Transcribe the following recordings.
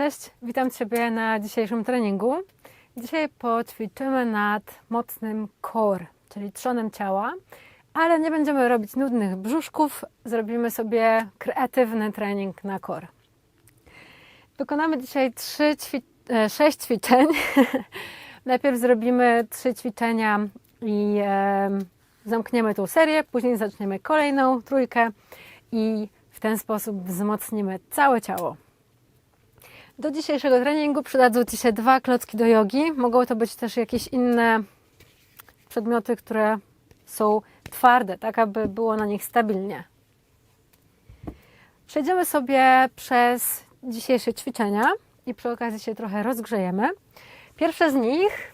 Cześć, witam Ciebie na dzisiejszym treningu. Dzisiaj poćwiczymy nad mocnym core, czyli trzonem ciała, ale nie będziemy robić nudnych brzuszków, zrobimy sobie kreatywny trening na core. Wykonamy dzisiaj trzy ćwi- e, sześć ćwiczeń. Najpierw zrobimy trzy ćwiczenia i e, zamkniemy tą serię, później zaczniemy kolejną trójkę i w ten sposób wzmocnimy całe ciało. Do dzisiejszego treningu przydadzą Ci się dwa klocki do jogi. Mogą to być też jakieś inne przedmioty, które są twarde, tak aby było na nich stabilnie. Przejdziemy sobie przez dzisiejsze ćwiczenia i przy okazji się trochę rozgrzejemy. Pierwsze z nich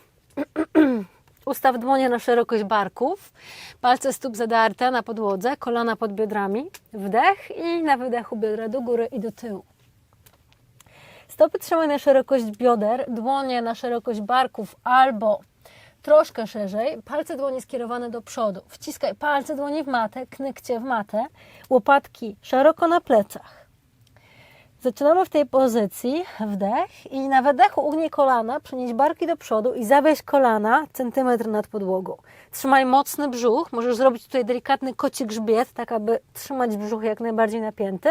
ustaw dłonie na szerokość barków, palce stóp zadarte na podłodze, kolana pod biodrami, wdech i na wydechu biodra do góry i do tyłu. Stopy trzymaj na szerokość bioder, dłonie na szerokość barków albo troszkę szerzej, palce dłoni skierowane do przodu. Wciskaj palce dłoni w matę, knykcie w matę, łopatki szeroko na plecach. Zaczynamy w tej pozycji, wdech i na wydechu ugnij kolana, przenieś barki do przodu i zawieź kolana centymetr nad podłogą. Trzymaj mocny brzuch, możesz zrobić tutaj delikatny koci grzbiet, tak aby trzymać brzuch jak najbardziej napięty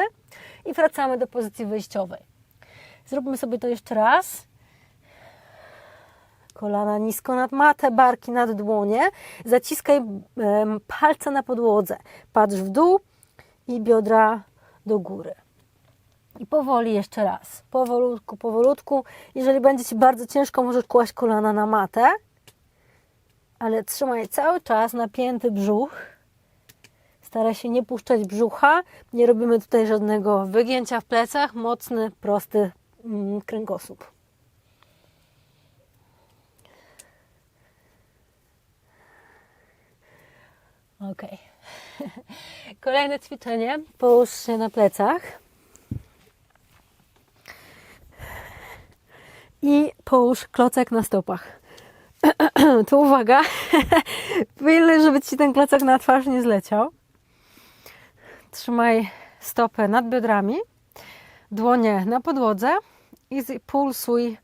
i wracamy do pozycji wyjściowej. Zróbmy sobie to jeszcze raz. Kolana nisko nad matę, barki nad dłonie. Zaciskaj palce na podłodze. Patrz w dół i biodra do góry. I powoli jeszcze raz. Powolutku, powolutku. Jeżeli będzie Ci bardzo ciężko, możesz kłaść kolana na matę. Ale trzymaj cały czas napięty brzuch. Staraj się nie puszczać brzucha. Nie robimy tutaj żadnego wygięcia w plecach. Mocny, prosty kręgosłup. Ok. Kolejne ćwiczenie. Połóż się na plecach. I połóż klocek na stopach. tu uwaga. Pilnuj, żeby ci ten klocek na twarz nie zleciał. Trzymaj stopę nad biodrami, dłonie na podłodze i z- pulsuj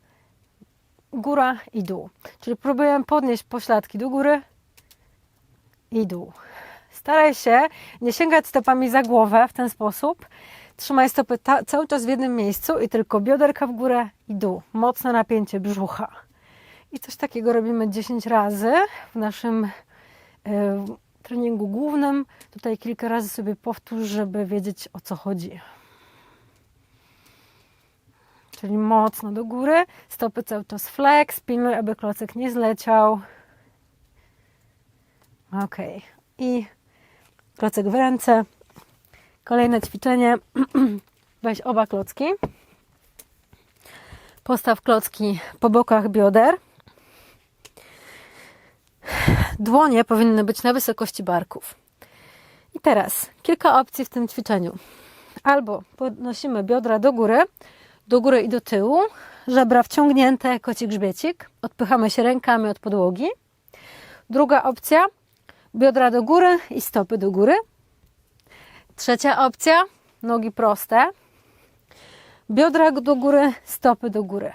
góra i dół. Czyli próbuję podnieść pośladki do góry i dół. Staraj się nie sięgać stopami za głowę w ten sposób. Trzymaj stopy cały czas w jednym miejscu i tylko bioderka w górę i dół. Mocne napięcie brzucha. I coś takiego robimy 10 razy w naszym e, treningu głównym. Tutaj kilka razy sobie powtórz, żeby wiedzieć o co chodzi. Czyli mocno do góry, stopy cały czas flex, pilnuj, aby klocek nie zleciał. Ok. I klocek w ręce. Kolejne ćwiczenie. Weź oba klocki. Postaw klocki po bokach bioder. Dłonie powinny być na wysokości barków. I teraz kilka opcji w tym ćwiczeniu. Albo podnosimy biodra do góry, do góry i do tyłu, żebra wciągnięte, koci grzbiecik. Odpychamy się rękami od podłogi. Druga opcja, biodra do góry i stopy do góry. Trzecia opcja, nogi proste. Biodra do góry, stopy do góry.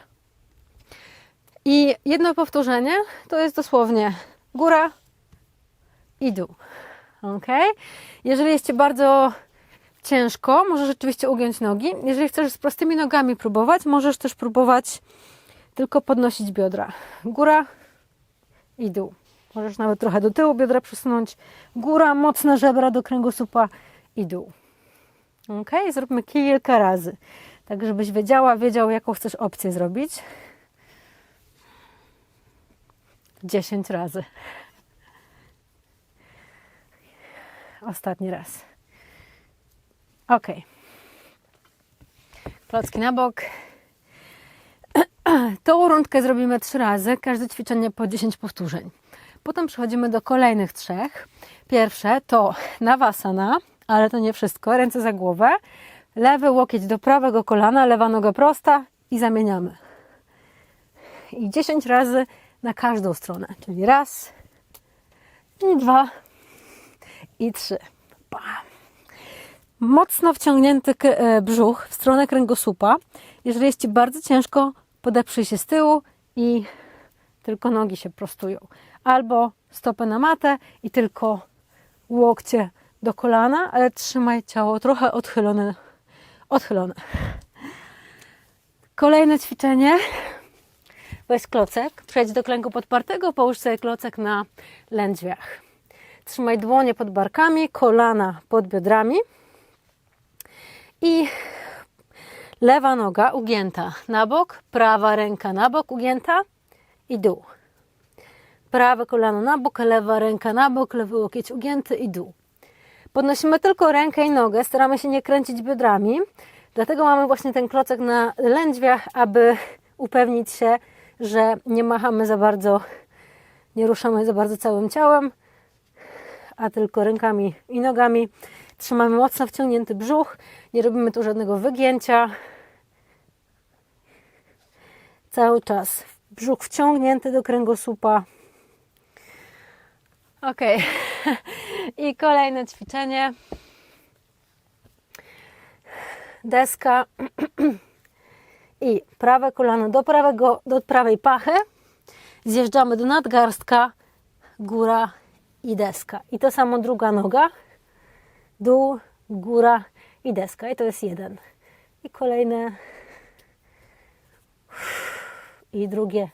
I jedno powtórzenie to jest dosłownie góra i dół. Ok? Jeżeli jest Ci bardzo ciężko, możesz rzeczywiście ugiąć nogi. Jeżeli chcesz z prostymi nogami próbować, możesz też próbować tylko podnosić biodra. Góra i dół. Możesz nawet trochę do tyłu biodra przesunąć. Góra, mocne żebra do kręgosłupa i dół. Ok? Zróbmy kilka razy. Tak, żebyś wiedziała, wiedział, jaką chcesz opcję zrobić. 10 razy. Ostatni raz. Ok. Klocki na bok. Tą rundkę zrobimy trzy razy, każde ćwiczenie po 10 powtórzeń. Potem przechodzimy do kolejnych trzech. Pierwsze to nawasana, ale to nie wszystko. Ręce za głowę, lewy łokieć do prawego kolana, lewa noga prosta i zamieniamy. I 10 razy na każdą stronę. Czyli raz, i dwa, i trzy. Bam. Mocno wciągnięty e, brzuch w stronę kręgosłupa. Jeżeli jest Ci bardzo ciężko, podeprzyj się z tyłu i tylko nogi się prostują. Albo stopę na matę i tylko łokcie do kolana, ale trzymaj ciało trochę odchylone. odchylone. Kolejne ćwiczenie. Weź klocek, przejdź do klęku podpartego, połóż sobie klocek na lędźwiach. Trzymaj dłonie pod barkami, kolana pod biodrami i lewa noga ugięta na bok, prawa ręka na bok ugięta i dół. Prawe kolano na bok, lewa ręka na bok, lewy łokieć ugięty i dół. Podnosimy tylko rękę i nogę, staramy się nie kręcić biodrami, dlatego mamy właśnie ten klocek na lędźwiach, aby upewnić się, że nie machamy za bardzo, nie ruszamy za bardzo całym ciałem, a tylko rękami i nogami. Trzymamy mocno wciągnięty brzuch, nie robimy tu żadnego wygięcia. Cały czas brzuch wciągnięty do kręgosłupa. Ok. I kolejne ćwiczenie. Deska i prawe kolano do, prawego, do prawej pachy. Zjeżdżamy do nadgarstka, góra i deska. I to samo druga noga, dół, góra i deska. I to jest jeden. I kolejne. I drugie,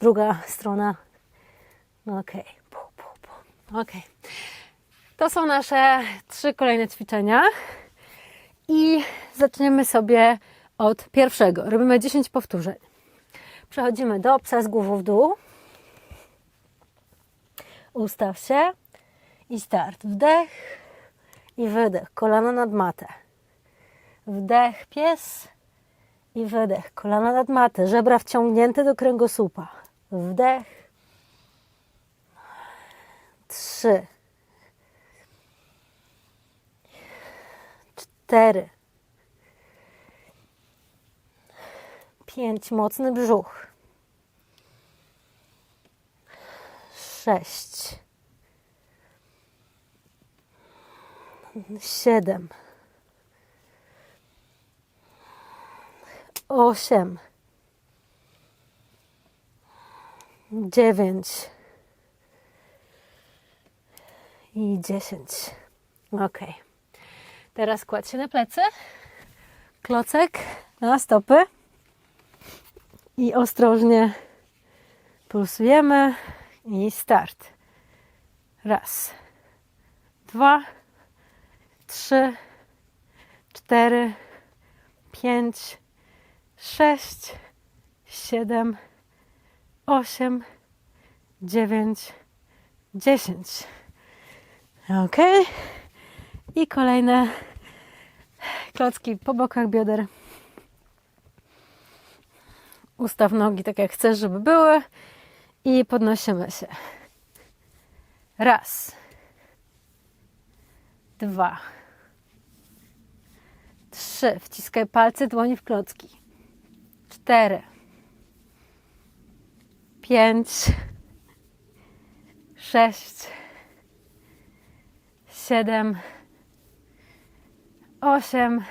druga strona. No pu, pu. Okej. To są nasze trzy kolejne ćwiczenia. I zaczniemy sobie od pierwszego. Robimy 10 powtórzeń. Przechodzimy do psa z głową w dół. Ustaw się i start. Wdech i wydech. Kolana nad matę. Wdech pies i wydech. Kolana nad matę. Żebra wciągnięte do kręgosłupa. Wdech. Trzy. Cztery. Pięć. Mocny brzuch. Sześć. Siedem. Osiem. Dziewięć. I dziesięć. Ok. Teraz kładź się na plecy. Klocek na stopy. I ostrożnie pulsujemy. I start. Raz, dwa, trzy, cztery, pięć, sześć, siedem, osiem, dziewięć, dziesięć. Ok. I kolejne klocki po bokach bioder. Ustaw nogi tak jak chcesz, żeby były. I podnosimy się. Raz. Dwa. Trzy. Wciskaj palce, dłonie w klocki. Cztery. Pięć. Sześć. Siedem. Osiem.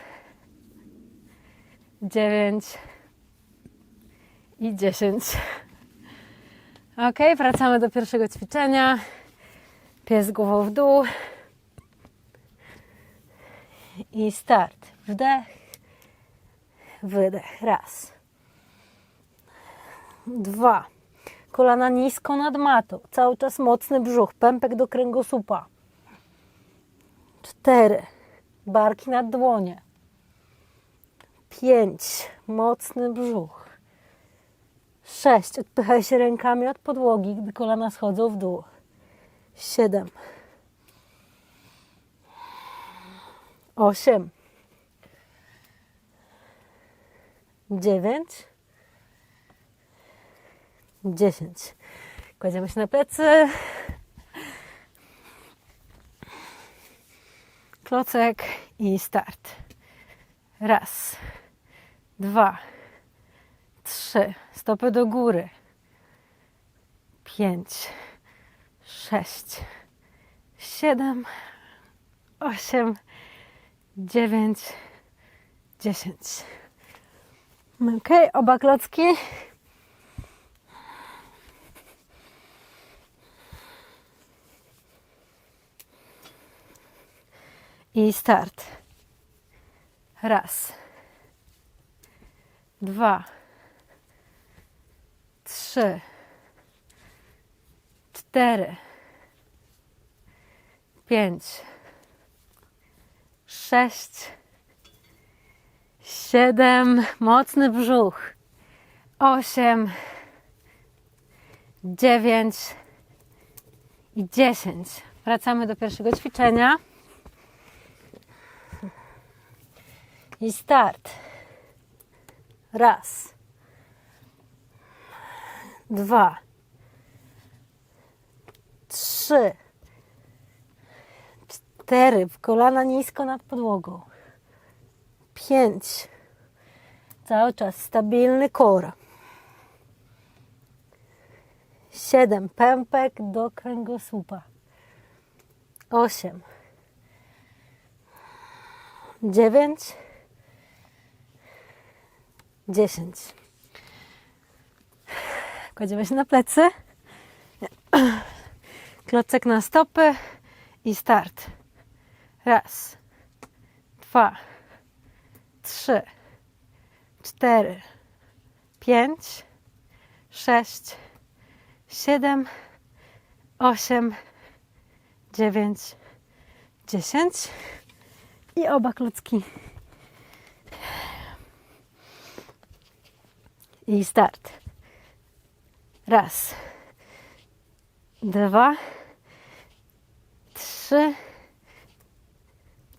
Dziewięć. I dziesięć. Ok, wracamy do pierwszego ćwiczenia. Pies głową w dół. I start. Wdech. Wydech. Raz. Dwa. Kolana nisko nad matą. Cały czas mocny brzuch. Pępek do kręgosłupa. Cztery. Barki nad dłonie. Pięć. Mocny brzuch. Sześć. Odpychaj się rękami od podłogi, gdy kolana schodzą w dół. Siedem. Osiem. Dziewięć. Dziesięć. Kładziemy się na plecy. Klocek i start. Raz, dwa, trzy. Stopy do góry. Pięć, sześć, siedem, osiem, dziewięć, dziesięć. Ok, oba klocki. I start. Raz. Dwa. Trzy. Cztery. Pięć. Sześć. Siedem. Mocny brzuch. Osiem. Dziewięć. I dziesięć. Wracamy do pierwszego ćwiczenia. I start. Raz. Dwa. Trzy. Cztery. Kolana nisko nad podłogą. Pięć. Cały czas stabilny kor. Siedem. Pępek do kręgosłupa. Osiem. Dziewięć. 10. Kładziemy się na plecy. Klocek na stopy i start. Raz, dwa, trzy, cztery, pięć, sześć, siedem, osiem, dziewięć, dziesięć i oba klocki I start. Raz, dwa, trzy,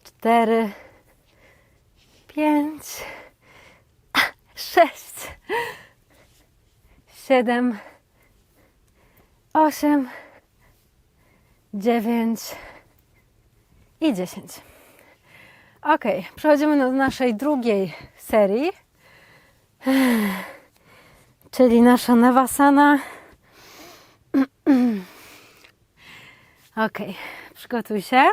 cztery, pięć, sześć, siedem, osiem, dziewięć i dziesięć. Ok, przechodzimy do naszej drugiej serii czyli nasza Navasana. Ok, przygotuj się.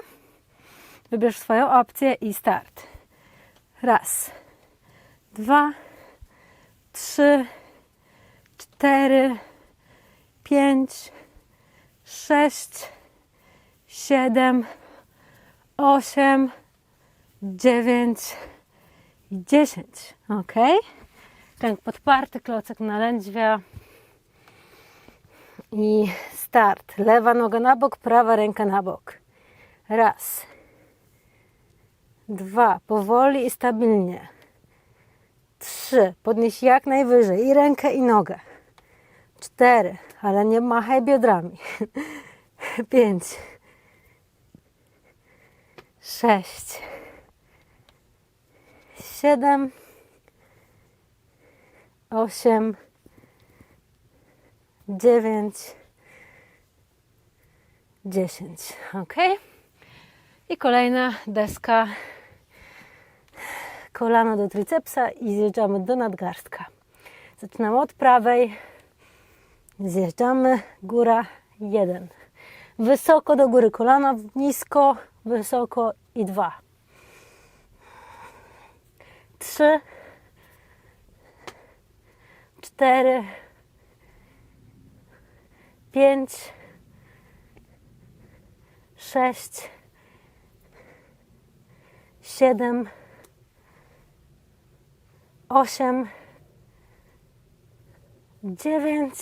Wybierz swoją opcję i start. Raz, dwa, trzy, cztery, pięć, sześć, siedem, osiem, dziewięć dziesięć. Ok? Kręg podparty, klocek na lędźwia. I start. Lewa noga na bok, prawa ręka na bok. Raz. Dwa. Powoli i stabilnie. Trzy. Podnieś jak najwyżej i rękę i nogę. Cztery. Ale nie machaj biodrami. Pięć. Sześć. Siedem osiem, dziewięć, dziesięć. Ok? I kolejna deska. Kolano do tricepsa i zjeżdżamy do nadgarstka. Zaczynamy od prawej. Zjeżdżamy. Góra jeden. Wysoko do góry kolana, nisko, wysoko i dwa. Trzy cztery, pięć, sześć, siedem, osiem, dziewięć,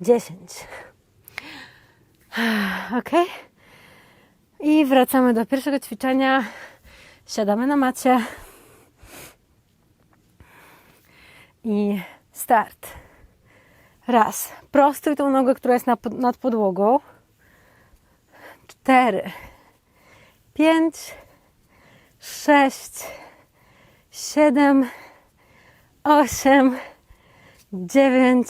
dziesięć. Ok. I wracamy do pierwszego ćwiczenia. Siadamy na macie. i start. Raz. Prostuj tą nogę, która jest nad podłogą. Cztery. Pięć. Sześć. Siedem. Osiem. Dziewięć.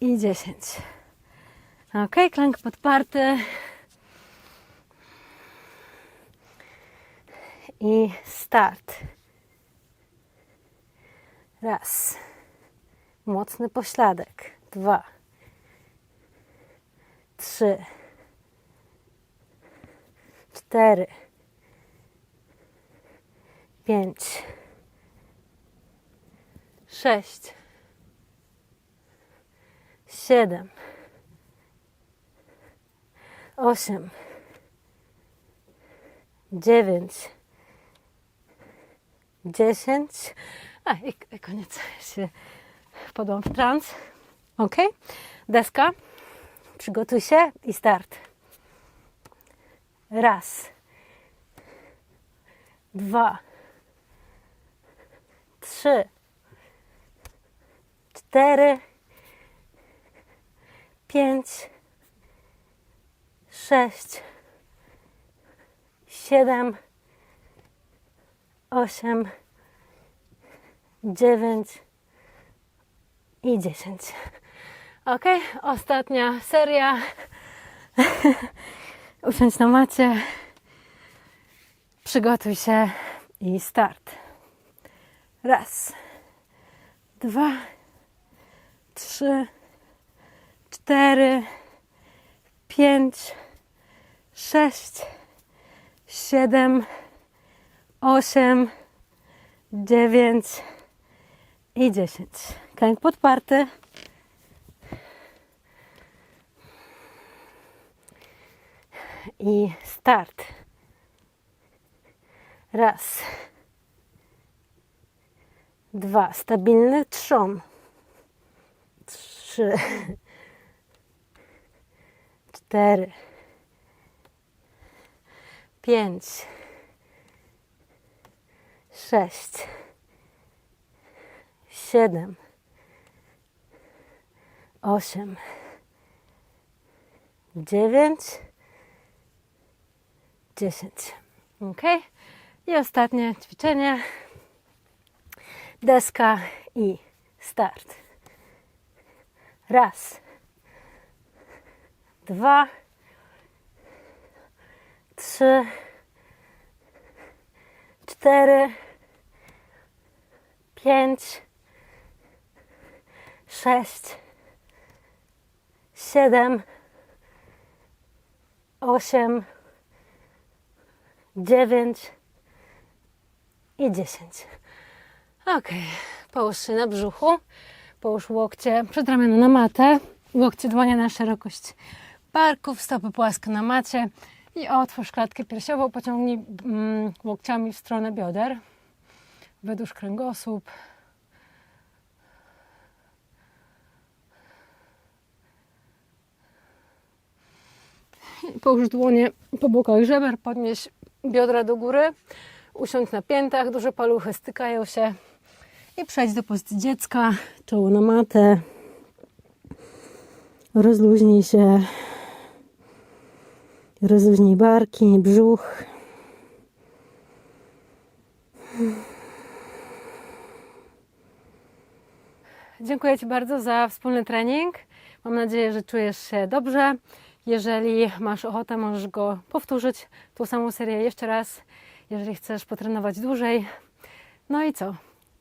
I dziesięć. Ok, klank podparty. I start. Raz. Mocny pośladek. Dwa. Trzy. cztery, pięć, sześć, siedem, osiem, dziewięć, dziesięć. A i, koniec. Się wpadłam w trans. Ok. Deska. Przygotuj się i start. Raz. Dwa. Trzy. Cztery. Pięć. Sześć. Siedem. Osiem. Dziewięć. I dziesięć. Ok, ostatnia seria. Usiądź na macie. Przygotuj się i start. Raz, dwa, trzy, cztery, pięć, sześć, siedem, osiem, dziewięć. I dziesięć. Kręg podparty. I start. Raz. Dwa. Stabilny trzon. Trzy. Cztery. Pięć. Sześć. Siedem. Osiem. Dziewięć. 10. Ok. I ostatnie ćwiczenie. Deska i start. Raz. Dwa. Trzy. Cztery. Pięć. Sześć. Siedem. Osiem. 9 i 10. Ok, połóż się na brzuchu, połóż łokcie przed ramiona na matę, łokcie dłonie na szerokość barków, stopy płasko na macie i otwórz klatkę piersiową, pociągnij mm, łokciami w stronę bioder, wydłuż kręgosłup. Połóż dłonie po bokach żeber, podnieś biodra do góry, usiądź na piętach, duże paluchy stykają się i przejdź do pozycji dziecka, czoło na matę. Rozluźnij się, rozluźnij barki, brzuch. Dziękuję Ci bardzo za wspólny trening. Mam nadzieję, że czujesz się dobrze. Jeżeli masz ochotę, możesz go powtórzyć, tą samą serię jeszcze raz, jeżeli chcesz potrenować dłużej. No i co?